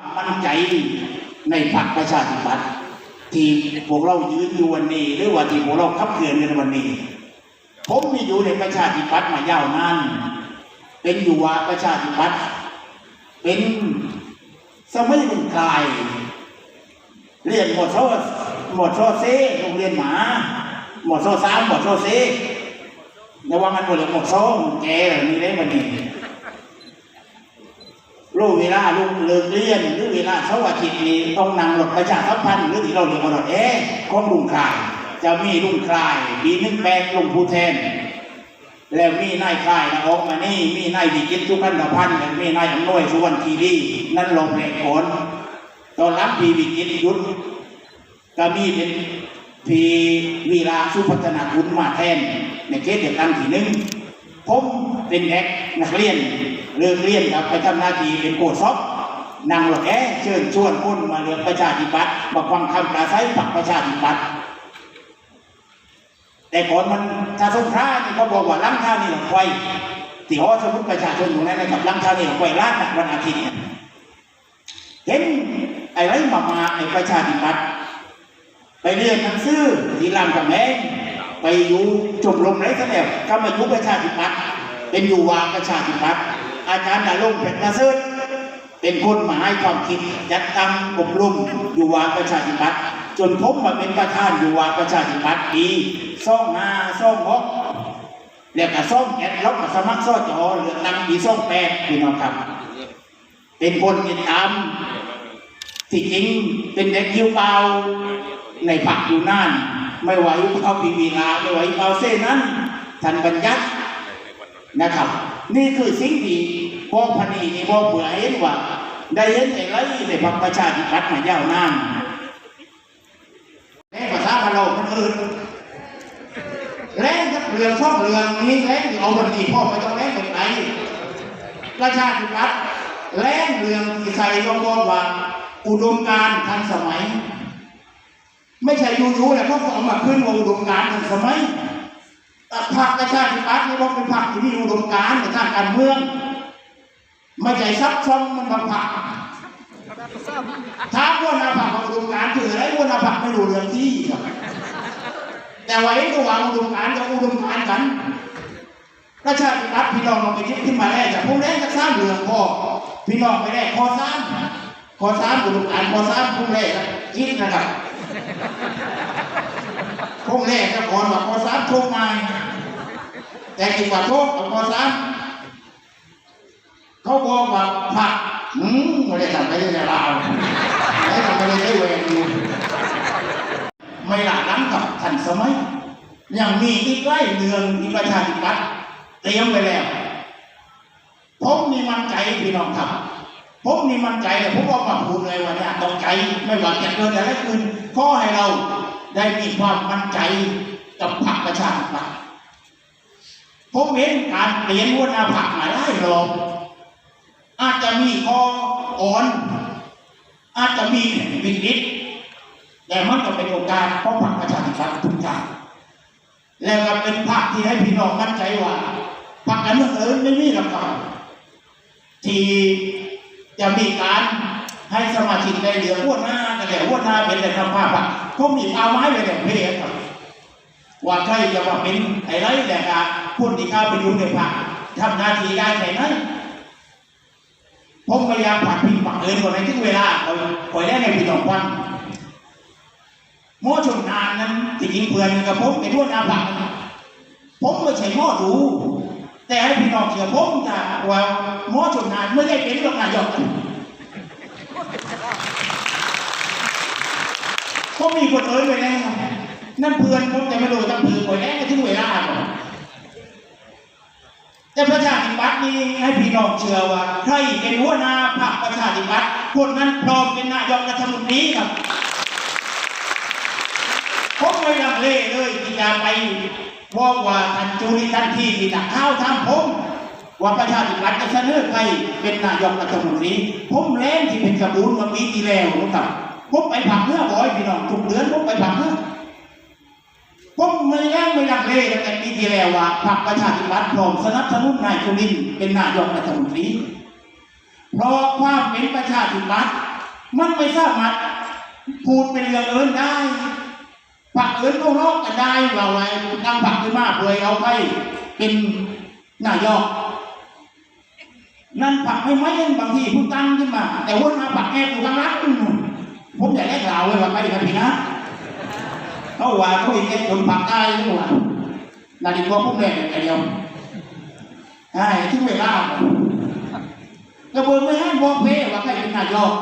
มั่นใจในพรรคประชาธิปัตย์ที่พวกเรายืนอยู่วันนี้ หรือว่าที่พวกเราขับเคลื่อนกันวันนี้ ผมมีอยู่ในประชาธิปัตย์มายาวนานเป็นอยู่ว่าประชาธิปัตย์เป็นสมัยรุ่นกลายเรียนหมดโซหมดโซเซโรงเรียนหมา หมดโซสามหมดโซเซแต่ว่ามันหมดเลยหมดโซแกนี่ได้วันนี้ รู้เวลาลูกเลิกเรียนหรือเวลาเสาร์อาทิตย์นี้ต้องนั่งรถประชาสัมพันธ์หรือที่เราเรียกว่ารถเอ๊ะของลุงคลายจะมีลุงคลายปีหนึงแปดลงผู้แทน แล้วมีนายคลายนะออกมานี่มีนายวิจิตรสุพรรณพันธ์มีนายอำนวยสุวรรณคีรีนั่นลงแรงผลตอนรับพีวิจิตรยุทธก็มีเป็นพีวีราสุพัฒนาคุณมาแทนในเคสเดียวกันทีหนึง ผมเป็นเด็กนักเรียนเลิกเรียนครับไปทำหน้าที่เป็นโกซอกนั่งรถแอเชิญชวนคนมาเลือกประชาธิปัตย์มาฟังคำปราศัยปักประชาธิปัตย์แต่ก่อนมันถ้าสงขลานี่เขาบอกว่าล้างท่านี่หลงไฟที่หอสมุดประชาชนอยู่นั่นนะครับล้างท่านี่หลงไฟล้านนะวันอาทิตย์เนี่ยเห็นไอ้ไรมามาไอ้ประชาธิปัตย์ไปเรียนหนังสือที่รามคำแหง ไปอยู่ชมรมไรสักแล้วก็มาอยู่ประชาธิปัตย์เป็นอยู่วางประชาธิปัตย์อาจารย์ดาลงเพชรนาซึเป็นคนมาให้ความคิดจัดตั้งอบรมอยู่วางประชาธิปัตย์จนผมมาเป็นประธานอยู่วางประชาธิปัตย์ปีซ่องห้าซ่องหกแล้วก็ซ่องแอดล็อกสมัครซ่อจอเหลือตั้งปีซ่องแปดพี่น้องครับ เป็นคนติดตามที่จริงเป็นเด็กยิวเปล่าในผักอยู่นั่น ไม่ไหวเอาปีวีลาไม่ไหวเอาเส้นนั้นท่านบัญญัตินะครับ นี่คือสิ่งที่พ่อพนีนี่พ่อเผื่อเห็นว่า ได้เห็นไอ้ไรในพรรคประชาธิปัตย์มายาวนานแรงภาษาพะโลกคนอื่นแรงทักเรืองชอบเรืองนี้แรงเอาบันทีพ่อไปต้องแรงไปไหนประชาธิปัตย์แรงเรืองที่ใส่ยกว่าว่าอุดมการทันสมัย ไม่ใช่ยูๆแหละเพราะเขาเอามาขึ้นว่าอุดมการณ์ทันสมัยต่พรรคประชาธิปัตย์นี่ว่าเป็นพรรคที่มีอุดมการณ์ในทางการเมือง ไม่ใช่ซับซ้อนมันบางพรรคถ้าว่านาพรรคอุดมการณ์คืออะไรว่านาพรรคไม่รู้เรื่องที่แต่ว่าไอ้ระหว่างอุดมการณ์กับอุดมการณ์กันประชาธิปัตย์พี่น้องเราไปคิดขึ้นมาแล้วจากพวกแรกจะสร้างเรื่องพอพี่น้องไปแรกพอสร้างพอสร้างอุดมการณ์พอสร้างพวกแรกคิดนะครับ พวกแรกจะก่อนว่าพอสร้างโชคนาแต่กินว่าโชคกับพอสางเขาบอกว่าผักอืมไม่ได้ทำไปได้ในลาวไม่ได้ทำไปได้ได้เวรไม่หลาล้ำกับทันสมัยยังมีอีกไล่เมืองที่ประชาธิปัตย์เตรียมไว้แล้วผมมีมั่นใจพี่น้องครับ ผมมีมั่นใจเลยผมบอกมาพูดเลยว่าเนี่ยต้องใจไม่ว่าจะเกิดอะไรขึ้นขอให้เราได้มีความมั่นใจกับพรรคประชาธิปัตย์ผมเห็นการเปลี่ยนหัวหน้าพรรคมาได้รอบอาจจะมีข้ออ่อน อาจจะมีวิกฤตแต่มันก็เป็นโอกาสของพรรคประชาธิปัตย์ทุกอย่างแล้วก็เป็นภาคที่ให้พี่น้องมั่นใจว่าพรรคการเมืองเอิญไม่มีหรอกครับที่ จะมีการให้สมาชิกได้เหลือหัวหน้าแต่แหละหัวหน้าเป็นแต่ทำภาพอะก็มีเอาไม้ไปแต่เพศว่าใครจะมาเป็นไอ้ไรแต่กะพูดที่เข้าไปอยู่ในพรรคทำหน้าที่ได้แค่ไหนผมพยายามผักพิงปักเอิญกว่าในทุกเวลาคอยคอยได้ในพี่น้องควันหมอชนนานนั้นที่จริงเพื่อนกับผมเป็นหัวหน้าพรรคนะผมไม่ใช่หมอดู แต่ให้พี่น้องเชื่อผมจะว่าหมอชนนานไม่ได้เป็นรองนายกนะผมมีคนเอ่ยไปแล้วนั่นเพื่อนผมแต่ไม่รู้ตั้งเพื่อนไปแล้วถึงเวลาก่อนแต่ประชาธิปัตย์นี่ให้พี่น้องเชื่อว่าใครเป็นหัวหน้าพรรคประชาธิปัตย์คนนั้นพร้อมเป็นนายกรัฐมนตรีครับผมไม่ลังเลเลยที่จะไป บอกว่าท่านจูริทันทีที่นักข่าวทำผมว่าประชาธิปัตย์จะเสนอใครเป็นนายกรัฐมนตรีผมแล่นที่เป็นกระบูนมาปีที่แล้วนะครับผมไปผักเนื้อบ่อยพี่น้องทุกเดือนผมไปผักเนื้อผมไม่แล่นไม่ลังเลตั้งแต่ปีที่แล้วว่าพรรคประชาธิปัตย์พร้อมสนับสนุนนายจุลินเป็นนายกรัฐมนตรีเพราะความเป็นประชาธิปัตย์มันไม่สามารถพูดเป็นเรื่องเอินได้ ผักเอินก็รอกกันได้เราไอ้ตั้งผักขึ้นมาเลยเอาไปเป็นนายกนั่นผักไม่ไหมบางทีผู้ตั้งขึ้นมา แต่วนมาผักแอบอยู่ข้างหลังผมอยากได้กล่าวเลยว่าไปกันพี่นะเขาว่าคุยกันจนผักตายนี่ว่านาฬิกาพุ่งแดงแต่เดียวไอ้ที่เวลากระบวนไม่ให้บอกเพ่ว่าใครเป็นนายก